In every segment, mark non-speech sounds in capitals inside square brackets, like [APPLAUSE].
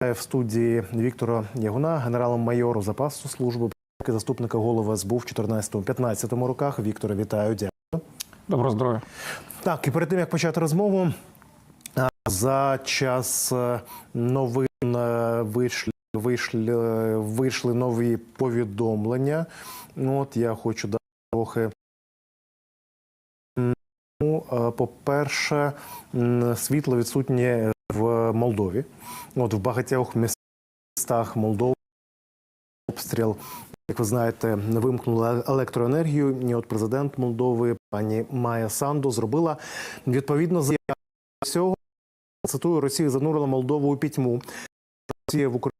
в студії Віктора Ягуна, генералом-майору запасу служби заступника голови СБУ в 14-15 роках. Віктора, вітаю. Дякую. Доброго здоров'я. Так, і перед тим як почати розмову, за час е, новин е, вийшли, вийшли, е, вийшли нові повідомлення. Ну, От я хочу дати трохи. Ну, е, по-перше, світло відсутнє Молдові. От в багатьох містах Молдови обстріл. Як ви знаєте, вимкнули електроенергію. І от президент Молдови, пані Майя Санду, зробила відповідно заяву всього. Цитую, Росія занурила Молдову у пітьму. Росія в Україні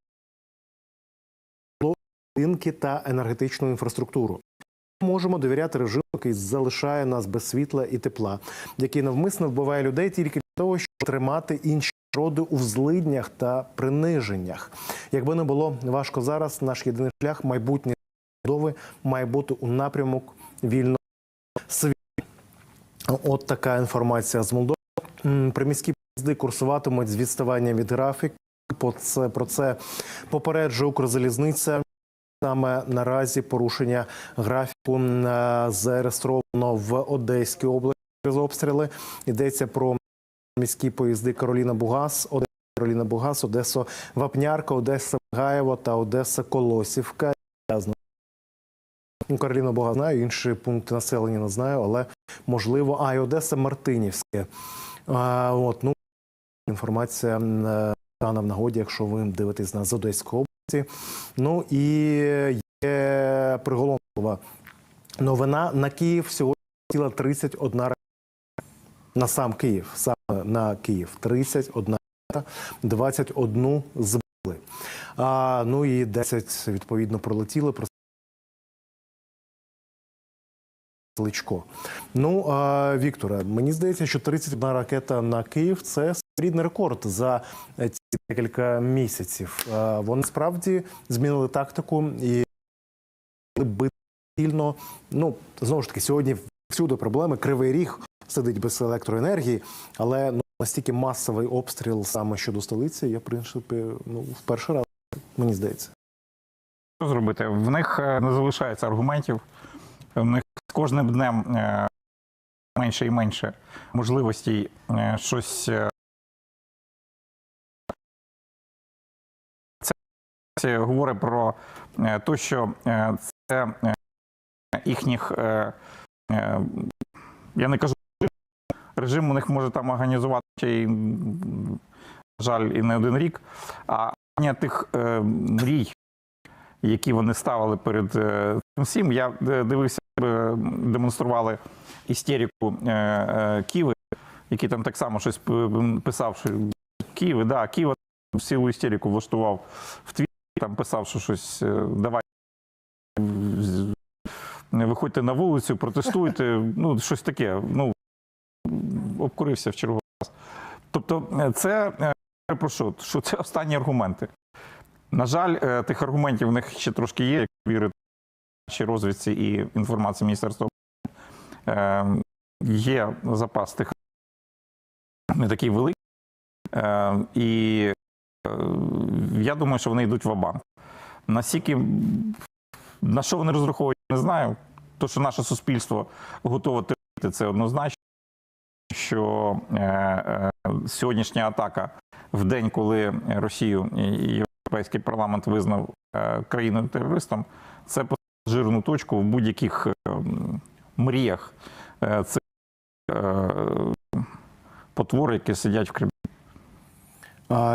та енергетичну інфраструктуру. Можемо довіряти режиму, який залишає нас без світла і тепла, який навмисно вбиває людей тільки для того, щоб тримати інші народи у злиднях та приниженнях. Якби не було важко зараз, наш єдиний шлях майбутнє Молдови має бути у напрямок вільного світу. От така інформація з Молдови. Приміські поїзди курсуватимуть з відставанням від графіку. По це про це попереджує Укрзалізниця. Саме наразі порушення графіку е, зареєстровано в Одеській області через обстріли. Йдеться про міські поїзди Кароліна Бугас, Одеса Кароліна Бугас, Одеса Вапнярка, Одеса Гаєво та Одеса Колосівка. Я знаю. Ну, Кароліна Бугас знаю, інші пункти населення не знаю, але можливо, а і Одеса Мартинівське. А, от, ну, інформація е, стане в нагоді, якщо ви дивитесь нас з Одеської області. Ну і є приголомшлива новина на Київ сьогодні летіла 31 ракета. На сам Київ, саме на Київ 31 ракета, 21 збили. А, ну і 10 відповідно пролетіли. Про Кличко. Ну, а, Вікторе, мені здається, що 31 ракета на Київ це рідний рекорд за ці декілька місяців. А, Вони справді змінили тактику і бити сильно. Ну, знову ж таки, сьогодні всюди проблеми. Кривий ріг сидить без електроенергії, але ну, настільки масовий обстріл саме щодо столиці, я, в принципі, ну, в перший раз, мені здається. Що зробити? В них е, не залишається аргументів. В них з кожним днем е, менше і менше можливостей е, щось. Це говорить про те, що це їхніх. Е, Я не кажу, режим у них може там організувати на жаль, і не один рік. А тих е, мрій, які вони ставили перед е, цим всім. Я дивився, демонстрували істерику Києва, який там так само щось писав, що Києва, да, Києва цілу істерику влаштував в твіті, там писав, що щось давай. Виходьте на вулицю, протестуйте, [LAUGHS] ну щось таке. Ну обкурився в черговий раз. Тобто, е, це е, про що? Що це останні аргументи. На жаль, е, тих аргументів в них ще трошки є, як вірити нашій розвідці і інформації Міністерства оборони. Е, Є запас тих не такий великий. Е, І я думаю, що вони йдуть в банк Наскільки на що вони розраховують, не знаю. То, що наше суспільство готове терпіти, це однозначно. Що е, е, сьогоднішня атака в день, коли Росію і Європейський парламент визнав е, країною терористом, це жирну точку в будь-яких е, мріях е, цих е, потвор, які сидять в Кремлі.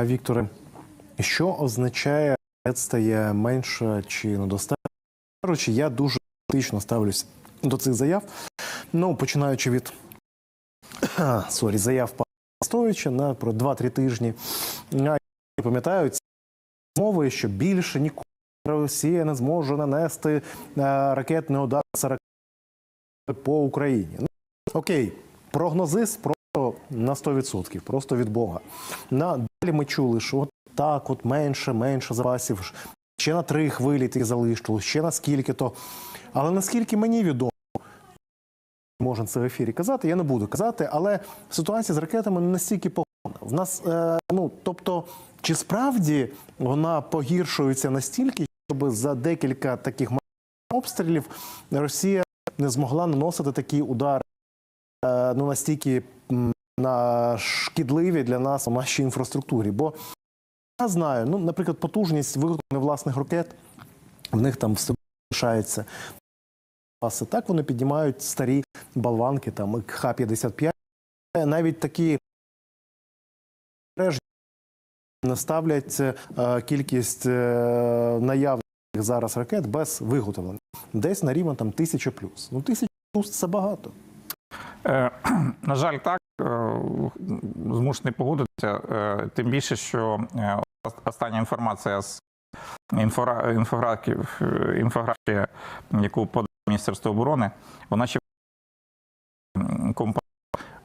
Вікторе, що означає стає менше чи недостатньо? Коротше, я дуже критично ставлюсь до цих заяв. Ну, починаючи від [COUGHS] сорі, заяв пана Стоюча на про 2-3 тижні. Я пам'ятаю ці мови, що більше ніколи Росія не зможе нанести е, ракетний удар по Україні. Ну, окей, прогнозист просто на 100%, просто від Бога. На далі ми чули, що от так, от менше, менше запасів. Ще на три хвилі тих залишилось, ще на скільки то. Але наскільки мені відомо, можна це в ефірі казати, я не буду казати, але ситуація з ракетами не настільки погана. В нас, е, ну тобто, чи справді вона погіршується настільки, щоб за декілька таких обстрілів Росія не змогла наносити такі удари е, ну настільки на шкідливі для нас у нашій інфраструктурі? Бо я знаю, ну, наприклад, потужність виготовлення власних ракет в них там все лишається. Так вони піднімають старі болванки, там Х-55. Навіть такі мережі не ставлять е, кількість е, наявних зараз ракет без виготовлення. Десь на рівень там тисяча плюс. Ну, тисяча плюс це багато. Е, [CLEARS THROAT] На жаль, так е, змушений погодитися. Е, Тим більше, що е, остання інформація з інфографії, інфографія, яку подає Міністерство оборони, вона ще м, компанії,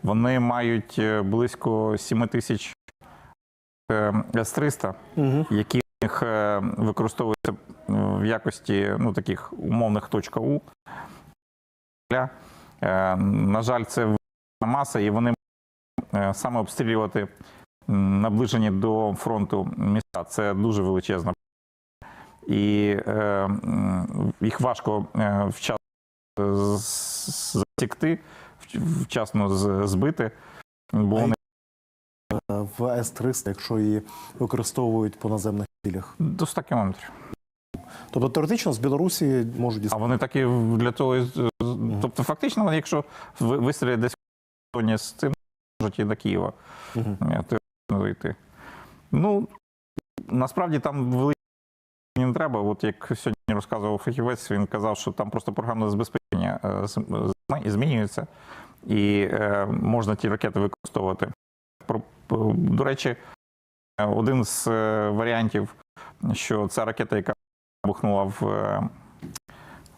вони мають е, близько 7 тисяч е, С-300, Угу. які в них е, використовуються в якості ну, таких умовних точка У. Е, На жаль, це маса, і вони е, саме обстрілювати наближені до фронту міста. Це дуже величезна. І е, їх важко е, вчасно з- засікти, вчасно збити, бо вони В С-300, якщо її використовують по наземних цілях. до 100 кілометрів. Тобто теоретично з Білорусі можуть дістати. А вони такі для того, тобто, фактично, якщо ви- вистрілять десь з цим, можуть і до Києва е, зайти. Ну, насправді там великі не треба. От як сьогодні розказував фахівець, він казав, що там просто програмне забезпечення е, змінюється, і е, можна ті ракети використовувати. До речі, один з варіантів, що ця ракета, яка вибухнула в,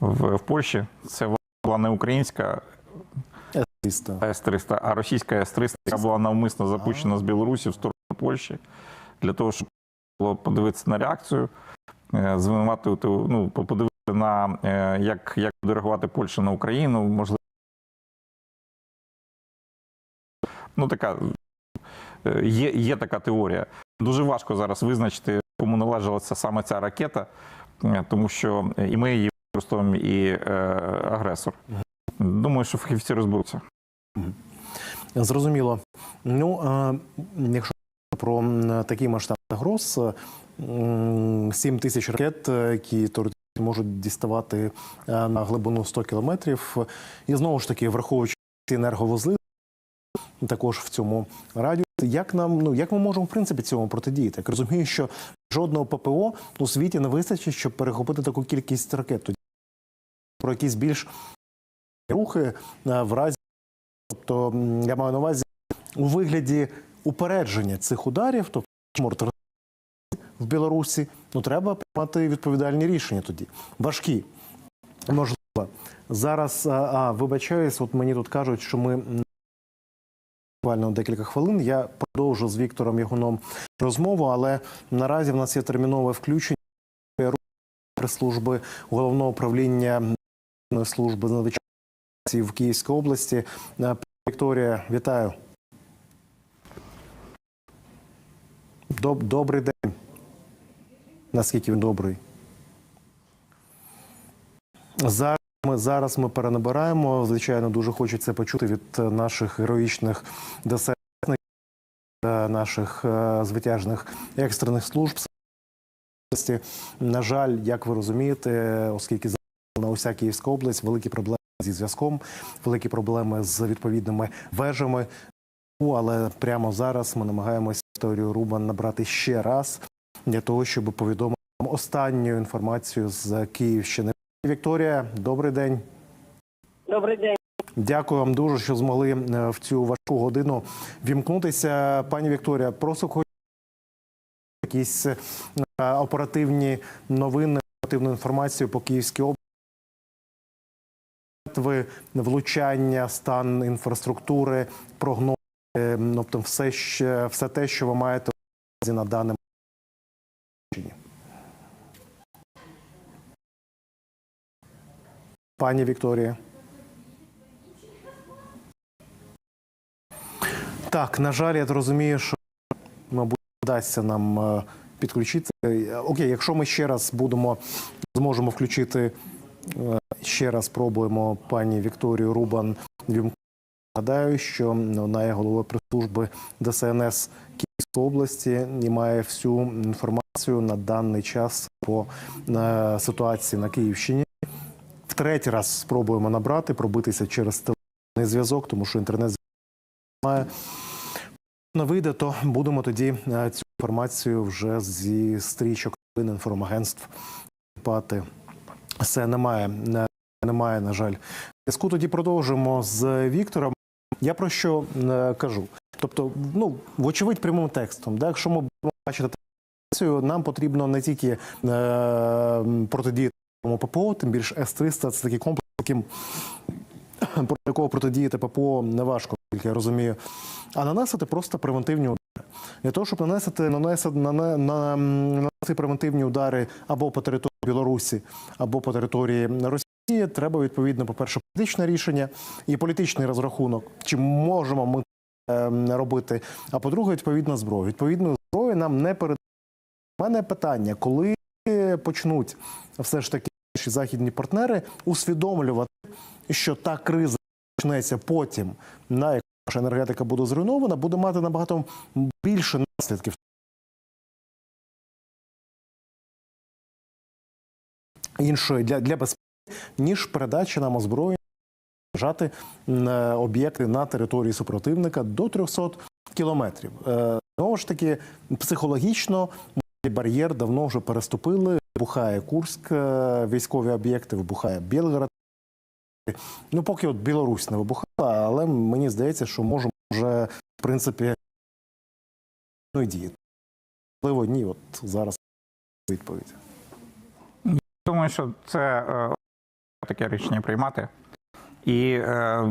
в, в Польщі, це була не українська С-300. С-300, а російська С-300, яка була навмисно запущена з Білорусі в сторону Польщі, для того, щоб було подивитися на реакцію, е, звинуватити, ну, подивитися на е, як, як буде реагувати Польща на Україну, можливо. Ну, така е, є, є така теорія. Дуже важко зараз визначити, кому належалася саме ця ракета, тому що і ми її використовуємо, і е, агресор. Думаю, що фахівці розберуться. Зрозуміло. Ну, е, якщо про такий масштаб загроз, м, 7 тисяч ракет, е, які теоретично можуть діставати е, на глибину 100 кілометрів. І знову ж таки, враховуючи енерговузли, також в цьому радіусі, як нам, ну як ми можемо в принципі цьому протидіяти? Я розумію, що жодного ППО у світі не вистачить, щоб перехопити таку кількість ракет. Тоді про якісь більш рухи е, в разі, тобто я маю на увазі у вигляді упередження цих ударів, тобто морт в Білорусі, ну треба приймати відповідальні рішення тоді. Важкі. Можливо. Зараз, а, вибачаюсь, от мені тут кажуть, що ми буквально декілька хвилин. Я продовжу з Віктором Ягуном розмову, але наразі в нас є термінове включення прес-служби головного управління служби з надзвичайних в Київській області. Е, Вікторія, вітаю. Доб- Добрий день. Наскільки він добрий? Зараз ми, зараз ми перенабираємо. Звичайно, дуже хочеться почути від е, наших героїчних ДСН, е, наших звитяжних екстрених служб. На жаль, як ви розумієте, оскільки на уся Київська область великі проблеми зі зв'язком, великі проблеми з відповідними вежами. Ну, Але прямо зараз ми намагаємося історію Рубан набрати ще раз для того, щоб повідомити вам останню інформацію з Київщини. Вікторія, добрий день. Добрий день. Дякую вам дуже, що змогли е, в цю важку годину вімкнутися. Пані Вікторія, просто хочу якісь е, оперативні новини, оперативну інформацію по Київській області. Ви влучання, стан інфраструктури, прогнози, е, тобто все, ще, все те, що ви маєте на даному. Пані Вікторія. Так, на жаль, я розумію, що мабуть вдасться нам е, підключити. Е, Окей, якщо ми ще раз будемо зможемо включити ще раз спробуємо пані Вікторію Рубан вімкнути. Гадаю, що вона є головою прес-служби ДСНС Київської області і має всю інформацію на даний час по е, ситуації на Київщині. В третій раз спробуємо набрати, пробитися через телефонний зв'язок, тому що інтернет немає. Не вийде, то будемо тоді е, цю інформацію вже зі стрічок інформагентств пати. Все немає, немає, на жаль. Зв'язку тоді продовжимо з Віктором. Я про що е, кажу? Тобто, ну, вочевидь, прямим текстом, да, якщо ми будемо бачити нам потрібно не тільки е, протидіяти ППО, тим більш С-300 це такий комплекс, яким проти якого протидіяти ППО неважко, як я розумію, а наносити просто превентивні удари. Для того, щоб нанести, нанести, нане- на, нанести превентивні удари або по території Білорусі, або по території Росії, треба відповідно, по-перше, політичне рішення і політичний розрахунок, чи можемо ми е, робити. А по-друге, відповідно, зброю. Відповідно, зброю нам не перед. У мене питання, коли почнуть все ж таки наші західні партнери усвідомлювати, що та криза почнеться потім, на як наша енергетика буде зруйнована, буде мати набагато більше наслідків. Іншої для, для безпеки, ніж передача нам озброєння вважати е, об'єкти на території супротивника до 300 кілометрів. Е, Знову ж таки, психологічно бар'єр давно вже переступили. Вибухає Курськ, е, військові об'єкти, вибухає Білгород. Ну, поки от Білорусь не вибухала, але мені здається, що можемо вже, в принципі, ну діяти. Можливо, ні, от зараз відповідь. Думаю, що це е, таке рішення приймати і е,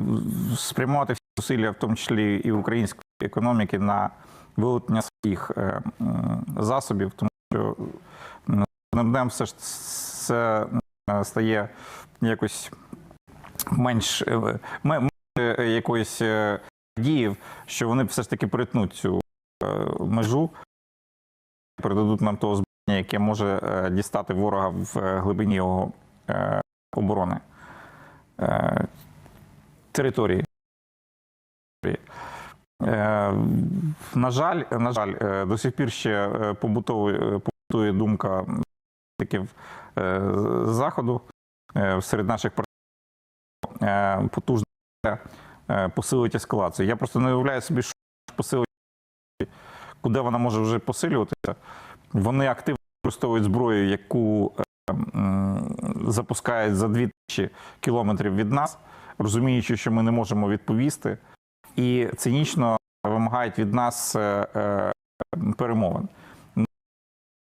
спрямувати всі зусилля, в тому числі і української економіки, на вилучення своїх е, засобів, тому що м, з кожним днем все ж це стає якось менш якоїсь дії, що вони все ж таки перетнуть цю межу, передадуть нам того зброєння, яке може е, дістати ворога в е, глибині його е, оборони території. На жаль, на жаль, до сих пір ще побутує думка таких е, заходу серед наших партнерів потужно е, посилить ескалацію. Я просто не уявляю собі, що посилить, куди вона може вже посилюватися. Вони активно використовують зброю, яку е, запускають за 2000 кілометрів від нас, розуміючи, що ми не можемо відповісти, і цинічно вимагають від нас е, е, перемовин.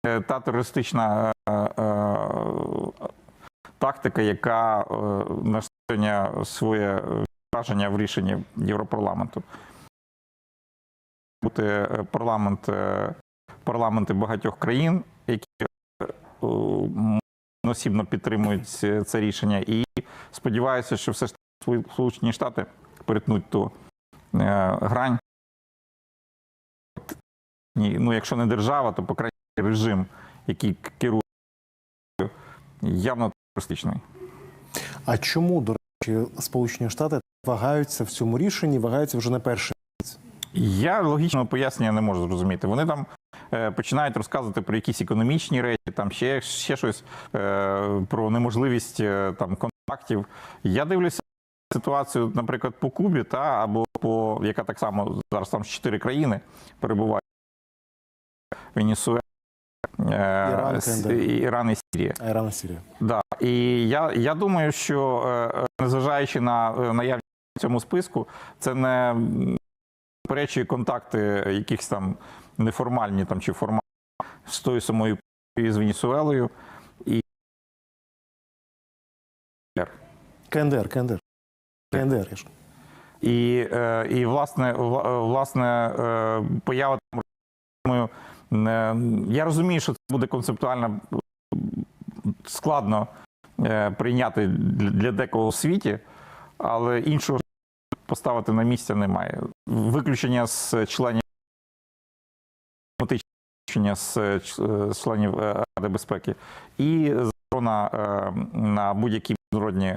Е, Та терористична тактика, яка е, настояння своє враження в рішенні Європарламенту. Бути парламент, парламенти багатьох країн, які е, м, осібно підтримують це це рішення, і сподіваюся, що все ж таки Сполучені Штати перетнуть ту е, грань. Ну, якщо не держава, то по крайній режим, який керує явно терористичний. А чому, до речі, Сполучені Штати вагаються в цьому рішенні, вагаються вже не перший? Я логічного пояснення не можу зрозуміти. Вони там е, починають розказувати про якісь економічні речі, там ще, ще щось е, про неможливість е, там контактів. Я дивлюся ситуацію, наприклад, по Кубі, та або по яка так само зараз там чотири країни перебувають. Венесуела, е, Іран, Іран і Сирія. А Іран і Сирія. Да. І я, я думаю, що е, незважаючи на е, наявність в цьому списку, це не м, контакти якихось там неформальні там, чи формальні з тою самою з Венесуелою. КНДР, КНДР. КНДР, я. І, е, і власне, власне е, поява там, думаю, я розумію, що це буде концептуально складно е, прийняти для для декого у світі, але іншого поставити на місце немає. Виключення з членів з е, е, з членів е, Ради безпеки і заборона на будь-які міжнародні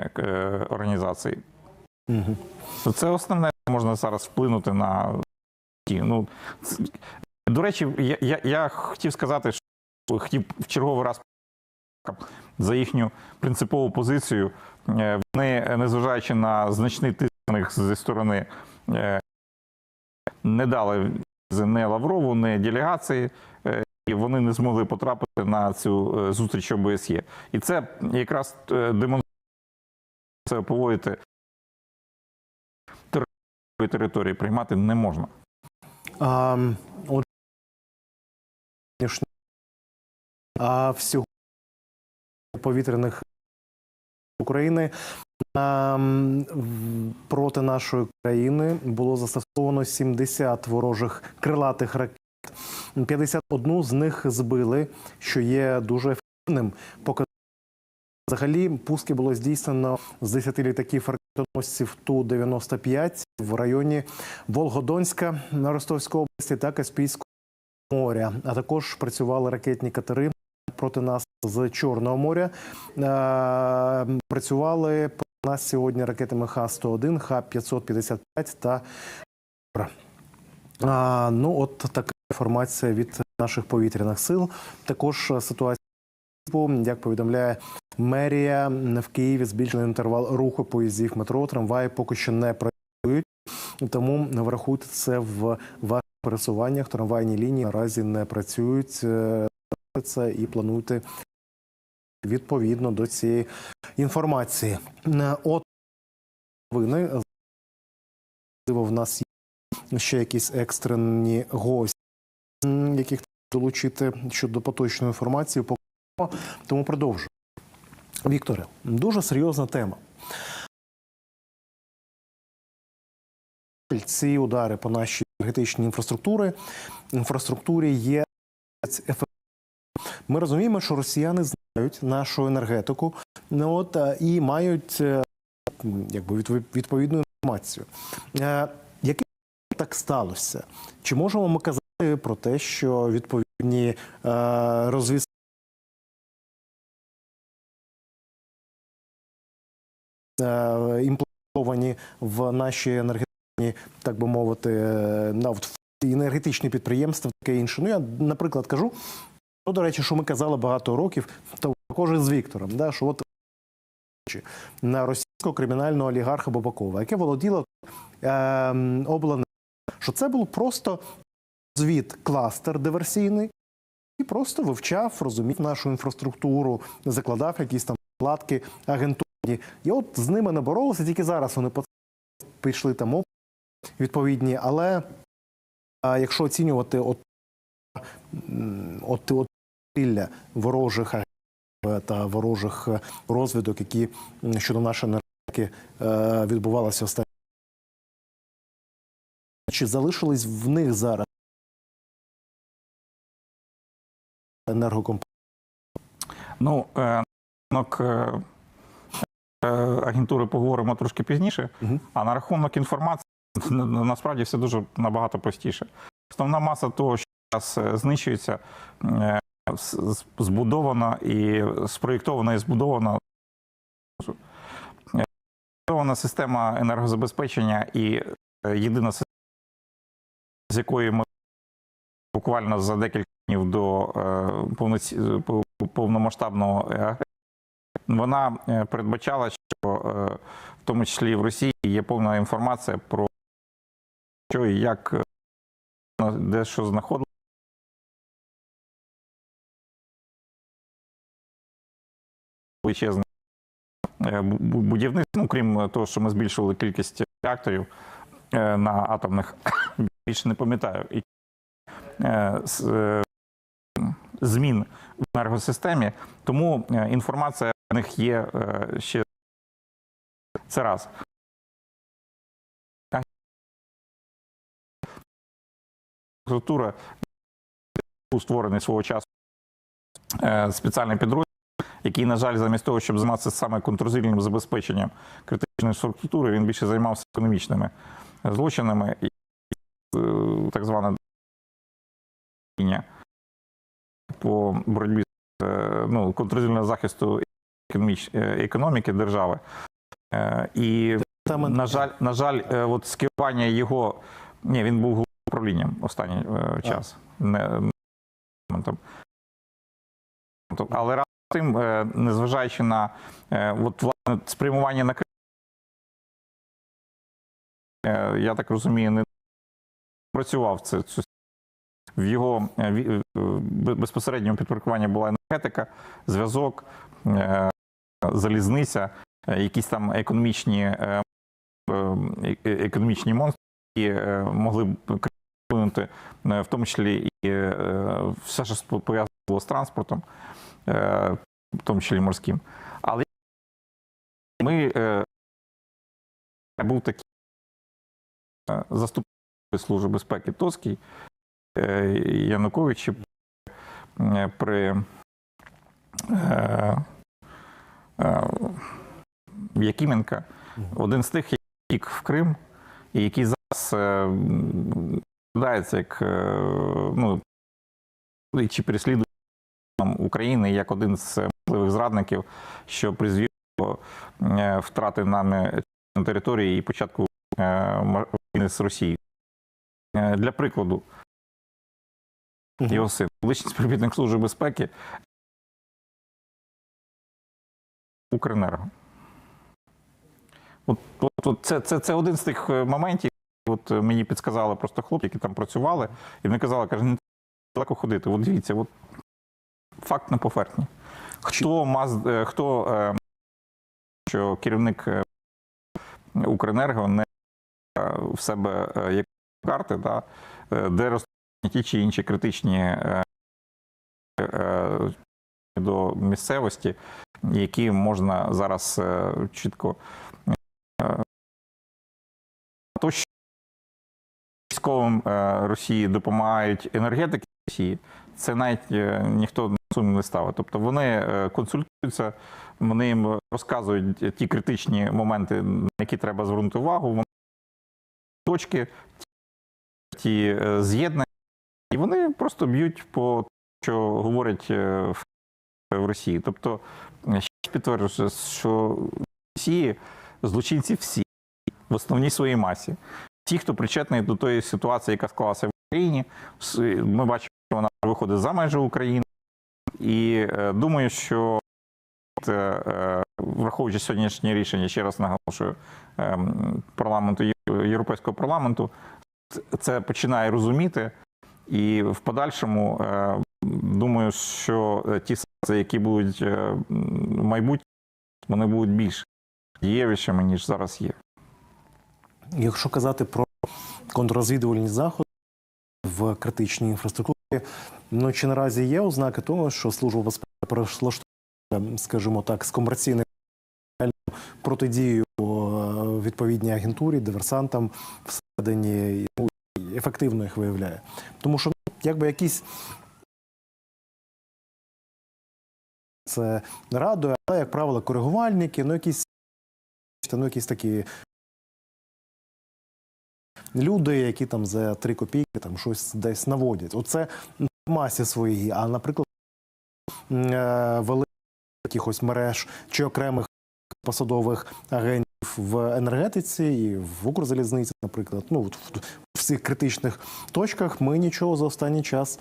організації. Угу. Це основне можна зараз вплинути на ті. Ну, до речі, я, я, я хотів сказати, що хотів в черговий раз за їхню принципову позицію. Вони, незважаючи на значний тиск зі сторони, е, не дали не Лаврову, не делегації, е, і вони не змогли потрапити на цю е, зустріч ОБСЄ. І це якраз демонструє це поводити території приймати не можна. А, от, а всього повітряних України ам, проти нашої країни було застосовано 70 ворожих крилатих ракет. 51 з них збили, що є дуже ефективним. Взагалі, пуски було здійснено з 10 літаків ракетоносців Ту-95 в районі Волгодонська на Ростовській області та Каспійського моря. А також працювали ракетні катери проти нас з Чорного моря. Е, Працювали проти нас сьогодні ракетами Х-101, Х-555 та а, ну, от така інформація від наших повітряних сил. Також е, ситуація, як повідомляє мерія в Києві, збільшений інтервал руху поїздів метро, трамваї поки що не працюють. Тому врахуйте це в ваших пересуваннях. Трамвайні лінії наразі не працюють. Це і плануйте відповідно до цієї інформації. Е, От новини. В нас є ще якісь екстрені гості, яких долучити щодо поточної інформації. Тому продовжую. Вікторе, дуже серйозна тема. Ці удари по нашій енергетичній інфраструктурі інфраструктурі є ефективними. Ми розуміємо, що росіяни знають нашу енергетику, ну, от, е, і мають е, якби відповідну інформацію. Е, Яким так сталося? Чи можемо ми казати про те, що відповідні розвіс е, в наші енергетичні, так би мовити, енергетичні підприємства, таке інше. Ну я, наприклад, кажу. Ну, до речі, що ми казали багато років, то також з Віктором, да, що от на російського кримінального олігарха Бабакова, яке володіло е, обленерго, що це був просто звіт кластер диверсійний і просто вивчав, розумів нашу інфраструктуру, закладав якісь там вкладки агентурні. І от з ними не боролися, тільки зараз вони пішли там відповідні. Але а, якщо оцінювати от, от, от зусилля ворожих агентів та ворожих е, розвідок, які щодо нашої енергетики е, відбувалися останні. Чи залишились в них зараз енергокомпанії? Ну, е, рахунок е, агентури поговоримо трошки пізніше, а на рахунок інформації на- на- насправді все дуже набагато простіше. Основна маса того, що зараз знищується, збудована і спроєктована і збудована. е, Збудована система енергозабезпечення і е, єдина система, з якої ми буквально за декілька днів до е, повномасштабного агресії, вона передбачала, що в тому числі в Росії є повна інформація про що і як де що знаходилося. Величезне е, бу- бу- будівництво, ну, крім того, що ми збільшували кількість реакторів е, на атомних, [COUGHS] більше не пам'ятаю. Е, е, змін в енергосистемі, тому е, інформація в них є е, ще це раз. Структура створений свого часу е, спеціальний підрозділ, який, на жаль, замість того, щоб займатися саме контррозвідувальним забезпеченням критичної структури, він більше займався економічними злочинами і е, так зване по боротьбі з е, ну, контррозвідувального захисту е, економіки держави. І на жаль, на жаль, от скерування його. Ні, він був управлінням останній час. Не, не там. Але тим, е, незважаючи на е, от, власне, спрямування на Крим, е, я так розумію, не працював це. В його безпосередньому підпорядкуванні була енергетика, зв'язок, залізниця, якісь там економічні економічні монстри, які могли вплинути, в тому числі і все, що пов'язано з транспортом, в тому числі морським. Але ми е, був такий е, заступник Служби безпеки Тоський е, Янукович е, при е, е, Якименка, один з тих, який втік в Крим, і який зараз е, як е, ну, чи переслідує України як один з можливих зрадників, що призвів до е, втрати нами території і початку е, війни з Росією. Е, Для прикладу, його син, колишній співробітник Служби безпеки Укренерго. От, от, от це, це, це один з тих е, моментів, от е, мені підсказали просто хлопці, які там працювали, і вони казали, каже, не далеко ходити. От дивіться, от факт на поверхні. Хто маз, е, хто е, що керівник е, Укренерго не в себе як карти, да, де розташовані ті чи інші критичні до місцевості, які можна зараз чітко то, що військовим Росії допомагають енергетики Росії, це навіть е, ніхто сумнів не ставить. Тобто вони е, консультуються, вони їм розказують ті критичні моменти, на які треба звернути увагу. Вони точки, ті е, з'єднання, і вони просто б'ють по тому, що говорять в Росії. Тобто, ще раз підтверджується, що в Росії злочинці всі в основній своїй масі. Ті, хто причетний до тої ситуації, яка склалася в Україні, ми бачимо, виходить за межі України. І е, думаю, що е, е, враховуючи сьогоднішнє рішення, ще раз наголошую, е, парламенту Європейського парламенту, це починає розуміти. І в подальшому думаю, що ті санкції, які будуть в майбутньому, вони будуть більш дієвішими, ніж зараз є. Якщо казати про контррозвідувальні заходи в критичній інфраструктурі, ну чи наразі є ознаки того, що служба безпеки перейшла, скажімо так, з комерційної протидію е, відповідній агентурі, диверсантам всередині ну, ефективно їх виявляє. Тому що ну, якби якісь це радує, але, як правило, коригувальники, ну якісь ну, якісь такі люди, які там за три копійки там щось десь наводять. Оце в масі своїй, а наприклад, е, великих якихось мереж чи окремих посадових агентів в енергетиці і в Укрзалізниці, наприклад, ну в, в цих критичних точках ми нічого за останній час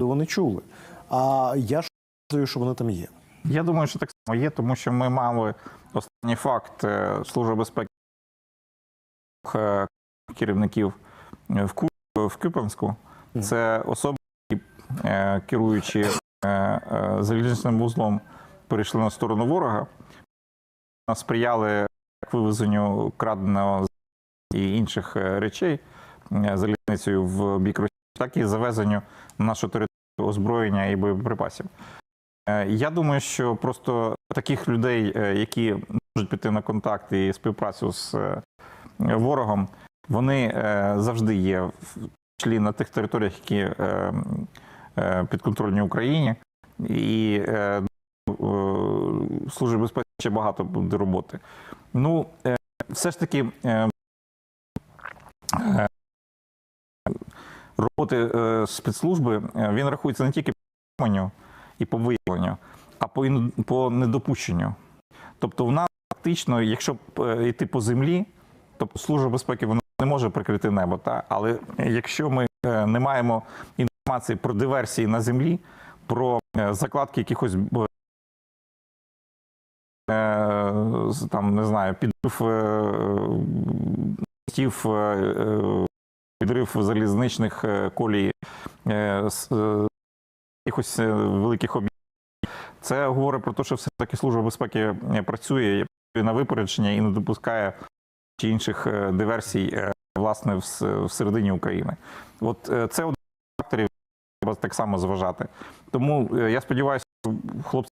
не чули. А я вважаю, що вони там є. Я думаю, що так само є, тому що ми мали останній факт е, Служби безпеки е, керівників е, в, Ку... в Кюпенську. Це особи, які, е, керуючи е, залізничним вузлом, перейшли на сторону ворога, сприяли вивезенню краденого і інших речей залізницею в бік Росії, так і завезенню на нашу територію озброєння і боєприпасів. Я думаю, що просто таких людей, які можуть піти на контакт і співпрацю з ворогом, вони е, завжди є в числі на тих територіях, які е, е, підконтрольні Україні. І Службі безпеки ще багато буде роботи. Ну, все ж таки, роботи спецслужби він рахується не тільки по і по виявленню, а по, по недопущенню. Тобто, в нас фактично, якщо йти по землі, тобто служба безпеки вона не може прикрити небо. Та? Але якщо ми е, не маємо інформації про диверсії на землі, про е, закладки якихось е, там, не знаю, підрив мостів, підрив залізничних колій, якихось великих об'єктів. Це говорить про те, що все-таки служба безпеки працює на випередження і не допускає чи інших е, диверсій е, власне всередині України. От е, це один з факторів, треба так само зважати. Тому я сподіваюся, що хлопці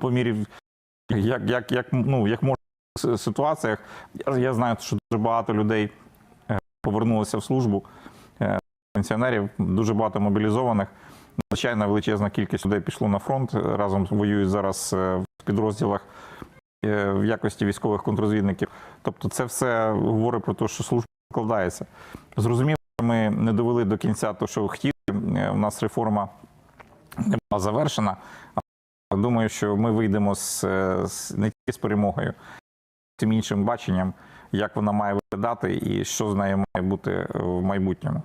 по мірі, як, як, як, ну, як можна в ситуаціях. Я, знаю, що дуже багато людей повернулося в службу, пенсіонерів, дуже багато мобілізованих. Звичайно, величезна кількість людей пішло на фронт, разом воюють зараз в підрозділах в якості військових контрозвідників. Тобто, це все говорить про те, що служба складається. Зрозуміло, ми не довели до кінця те, що хотіли. Е, У нас реформа не була завершена. Думаю, що ми вийдемо з, е, з не тільки з перемогою, тим іншим баченням, як вона має виглядати і що з нею має бути в майбутньому.